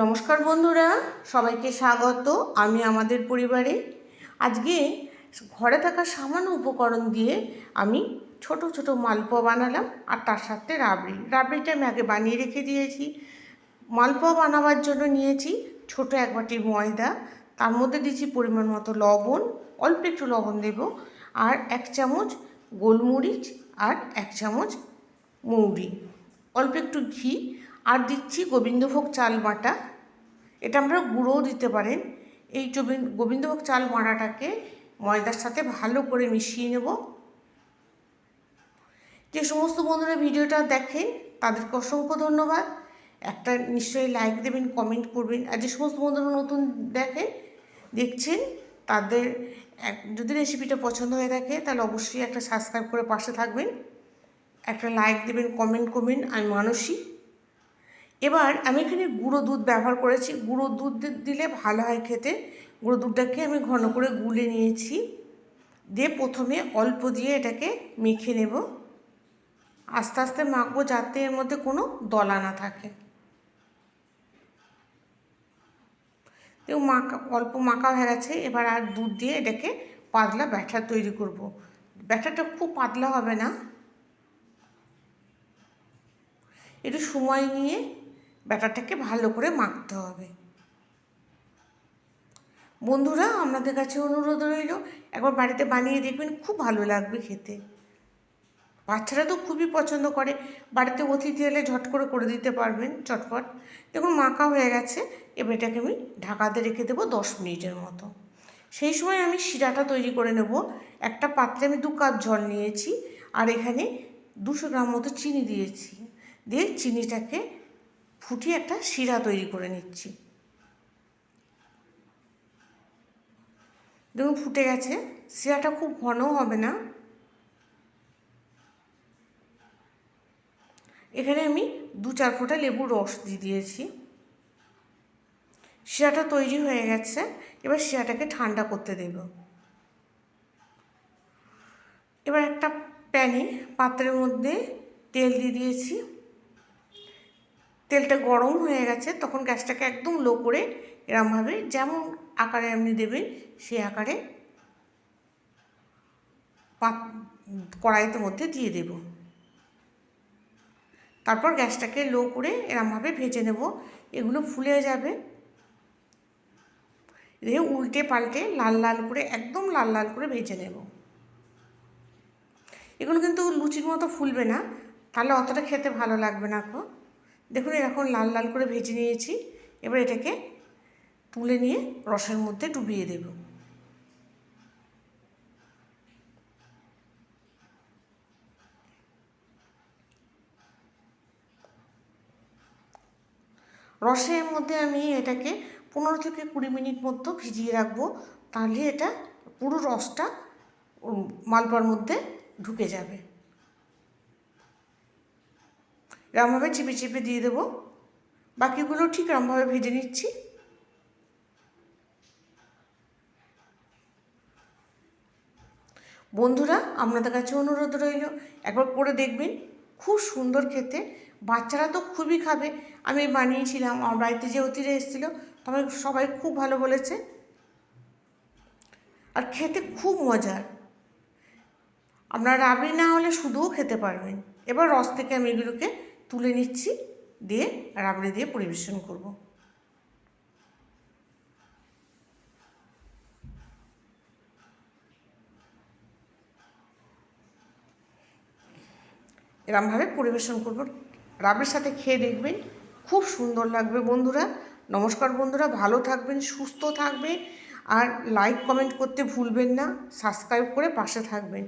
নমস্কার বন্ধুরা, সবাইকে স্বাগত আমি আমাদের পরিবারে। আজকে ঘরে থাকা সামান্য উপকরণ দিয়ে আমি ছোট ছোট মালপোয়া বানালাম আর তার সাথে রাবড়ি। রাবড়িটা আমি আগে বানিয়ে রেখে দিয়েছি। মালপোয়া বানাবার জন্য নিয়েছি ছোট এক বাটি ময়দা, তার মধ্যে দিয়েছি পরিমাণ মতো লবণ, অল্প একটু লবণ দেব, আর এক চামচ গোলমরিচ আর এক চামচ মৌরি। অল্প একটু ঘি আর দিচ্ছি গোবিন্দভোগ চাল বাটা। এটা আমরা গুঁড়োও দিতে পারেন। এই গোবিন্দভোগ চাল বাটাটাকে ময়দার সাথে ভালো করে মিশিয়ে নেব। যে সমস্ত বন্ধুরা ভিডিওটা দেখেন, তাদেরকে অসংখ্য ধন্যবাদ। একটা নিশ্চয়ই লাইক দেবেন কমেন্ট করবেন। আর যে সমস্ত বন্ধুরা নতুন দেখেন, দেখছেন, তাদের যদি রেসিপিটা পছন্দ হয়ে থাকে, তাহলে অবশ্যই একটা সাবস্ক্রাইব করে পাশে থাকবেন। একটা লাইক দেবেন কমেন্ট করবেন। আমি মানসী। এবার আমি এখানে গুঁড়ো দুধ ব্যবহার করেছি। গুঁড়ো দুধ দিলে ভালো হয় খেতে। গুঁড়ো দুধটাকে আমি ঘন করে গুলে নিয়েছি। দিয়ে প্রথমে অল্প দিয়ে এটাকে মেখে নেব। আস্তে আস্তে মাখবো যাতে এর মধ্যে কোনো দলা না থাকে। তো মাখা, অল্প মাখা হয়ে গেছে। এবার আর দুধ দিয়ে এটাকে পাতলা ব্যাটার তৈরি করব। ব্যাটারটা খুব পাতলা হবে না। একটু সময় নিয়ে ব্যাটারটাকে ভালো করে মাখতে হবে। বন্ধুরা, আপনাদের কাছে অনুরোধ রইল, একবার বাড়িতে বানিয়ে দেখবেন, খুব ভালো লাগবে খেতে। বাচ্চারা তো খুবই পছন্দ করে, বাড়িতে অতিথি এলে ঝট করে করে দিতে পারবেন, চটপট। দেখুন, মাখা হয়ে গেছে, এবার এটাকে আমি ঢাকাতে রেখে দেবো দশ মিনিটের মতো। সেই সময় আমি শিরাটা তৈরি করে নেব। একটা পাত্রে আমি দু কাপ জল নিয়েছি, আর এখানে দুশো গ্রাম মতো চিনি দিয়েছি। দিয়ে চিনিটাকে ফুটিয়ে একটা শিরা তৈরি করে নিচ্ছি। দেখুন ফুটে গেছে, শিরাটা খুব ঘন হবে না। এখানে আমি দু চার ফোঁটা লেবুর রস দিয়ে দিয়েছি। শিরাটা তৈরি হয়ে গেছে, এবার শিরাটাকে ঠান্ডা করতে দেব। এবার একটা প্যানে পাত্রের মধ্যে তেল দিয়ে দিয়েছি। তেলটা গরম হয়ে গেছে, তখন গ্যাসটাকে একদম লো করে এরমভাবে যেমন আকারে আপনি দেবেন, সেই আকারে পাত, কড়াইতে মধ্যে দিয়ে দেব। তারপর গ্যাসটাকে লো করে এরমভাবে ভেজে নেব, এগুলো ফুলে যাবে। দিয়ে উল্টে পাল্টে লাল লাল করে, একদম লাল লাল করে ভেজে নেব। এগুলো কিন্তু লুচির মতো ফুলবে না, তাহলে অতটা খেতে ভালো লাগবে না এখন দেখুন এখন লাল লাল করে ভেজে নিয়েছি। এবার এটাকে তুলে নিয়ে রসের মধ্যে ডুবিয়ে দেব। রসের মধ্যে আমি এটাকে পনেরো থেকে কুড়ি মিনিট মতো ভিজিয়ে রাখব। তাহলে এটা পুরো রসটা উম, মালপোয়ার মধ্যে ঢুকে যাবে। এরমভাবে চিপে চিপে দিয়ে দেবো। বাকিগুলো ঠিক এরমভাবে ভেজে নিচ্ছি। বন্ধুরা, আপনাদের কাছে অনুরোধ রইল, একবার করে দেখবেন, খুব সুন্দর খেতে। বাচ্চারা তো খুবই খাবে। আমি বানিয়েছিলাম, আমার বাড়িতে যে অতিথি এসেছিল তবে সবাই খুব ভালো বলেছে। আর খেতে খুব মজার। আপনার রাবড়ি না হলে শুধুও খেতে পারবেন। এবার রস থেকে আমি এগুলোকে তুলে নিচ্ছি, দিয়ে রাবড়ি দিয়ে পরিবেশন করব। এরমভাবে পরিবেশন করব। রাবড়ির সাথে খেয়ে দেখবেন খুব সুন্দর লাগবে বন্ধুরা। নমস্কার বন্ধুরা, ভালো থাকবেন, সুস্থ থাকবেন। আর লাইক কমেন্ট করতে ভুলবেন না সাবস্ক্রাইব করে পাশে থাকবেন।